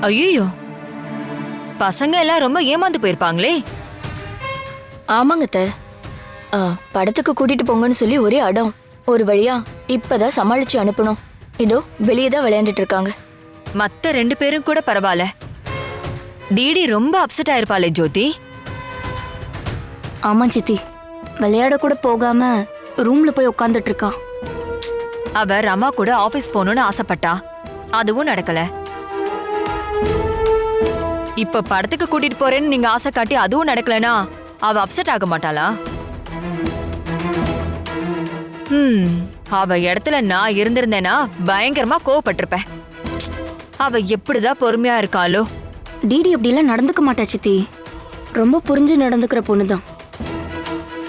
ஐயோ பசங்க எல்லாம் ரொம்ப ஏமாந்து போயிருப்பாங்களே. ஆமாங்க அத்தை. ஆ, படத்துக்கு கூட்டிட்டு போங்கன்னு சொல்லி ஒரே அடம். ஒரு வழியா இப்பதான் சமாளிச்சு அனுப்பணும். இதோ வெளியே தான் விளையாண்டுட்டு இருக்காங்க. மத்த ரெண்டு பேரும் கூட பரவாயில்ல. டிடி ரொம்ப அப்செட் ஆயிருப்பாளே ஜோதி. ஆமா சித்தி. விளையாட கூட போகாம ரூம்ல போய் உட்காந்துட்டு இருக்கா. அவ ரமா கூட ஆபீஸ் போகணும்னு ஆசைப்பட்டா. அதுவும் நடக்கல. இப்ப படத்துக்கு கூட்டிட்டு போறேன்னு நீங்க ஆசை காட்டி அதுவும் நடக்கலனா அவ அப்செட் ஆக மாட்டாளா? ம் அவ இடத்துல நான் இருந்திருந்தேனா பயங்கரமா கோவப்பட்டிருப்பேன். அவ எப்படிதான் பொறுமையா இருக்காளோ? டிடி அப்படிலாம் நடந்துக்க மாட்டா சித்தி. ரொம்ப புரிஞ்சு நடந்துக்கிற பொண்ணுதான்.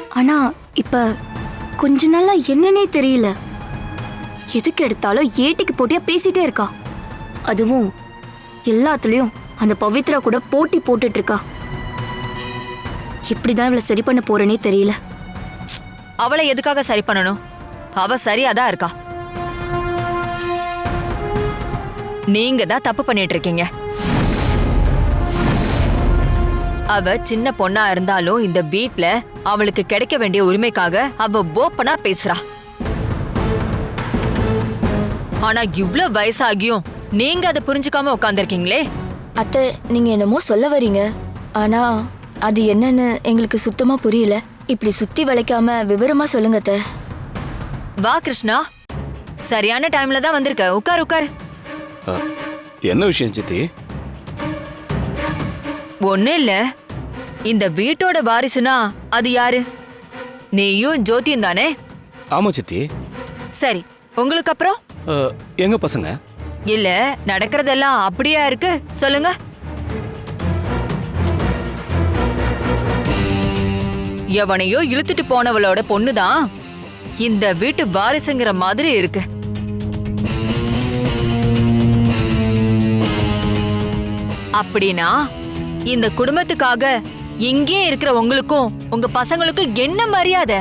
ஆனா இப்ப கொஞ்ச நாளா என்னன்னே தெரியல. எதுக்கு எடுத்தாலும் ஏட்டிக்கு போட்டியா பேசிட்டே இருக்கா. அதுவும் எல்லாத்துலயும். அந்த பவித்ரா கூட போட்டி போட்டுட்டு இருக்கா இப்படிதான் இவளை சரி பண்ண போறேனே தெரியல. அவளை எதுக்காக சரி பண்ணணும்? அவ சரியாதான் இருக்கா. நீங்க தான் தப்பு பண்ணிட்டு இருக்கீங்க அவ சின்ன பொண்ணா இருந்தாலும் இந்த வீட்ல அவளுக்கு கிடைக்க வேண்டிய உரிமைக்காக அவ ஓப்பனா பேசுறா. ஆனா இவ்ளோ வயசாகியும் நீங்க அதை புரிஞ்சுக்காம உட்காந்துருக்கீங்களே அத்தை நீங்க என்னமோ சொல்ல வரீங்க. ஆனா அது என்னன்னு எங்களுக்கு சுத்தமா புரியல. இப்படி சுத்தி வளைக்காம விவரமா சொல்லுங்க அத்தை. வா கிருஷ்ணா. சரியான டைம்ல தான் வந்திருக்க. உட்கார் உட்கார். அ, என்ன விஷயம் சித்தி? ஒண்ணு இல்ல. இந்த வீட்டோட வாரிசுனா அது யாரு? நீயும் ஜோதியும் தானே? ஆமா சித்தி. சரி உங்களுக்கு அப்புறம்? அ, எங்க பசங்க? இல்ல நடக்கிறதெல்லாம் அப்படியா இருக்கு? சொல்லுங்க. எவனையோ இழுத்துட்டு போனவளோட பொண்ணுதான். இந்த வீட்டு வாரிசுங்கிற மாதிரி இருக்கு. அப்படின்னா இந்த குடும்பத்துக்காக இங்கே இருக்கிற உங்களுக்கும் உங்க பசங்களுக்கும் என்ன மரியாதை?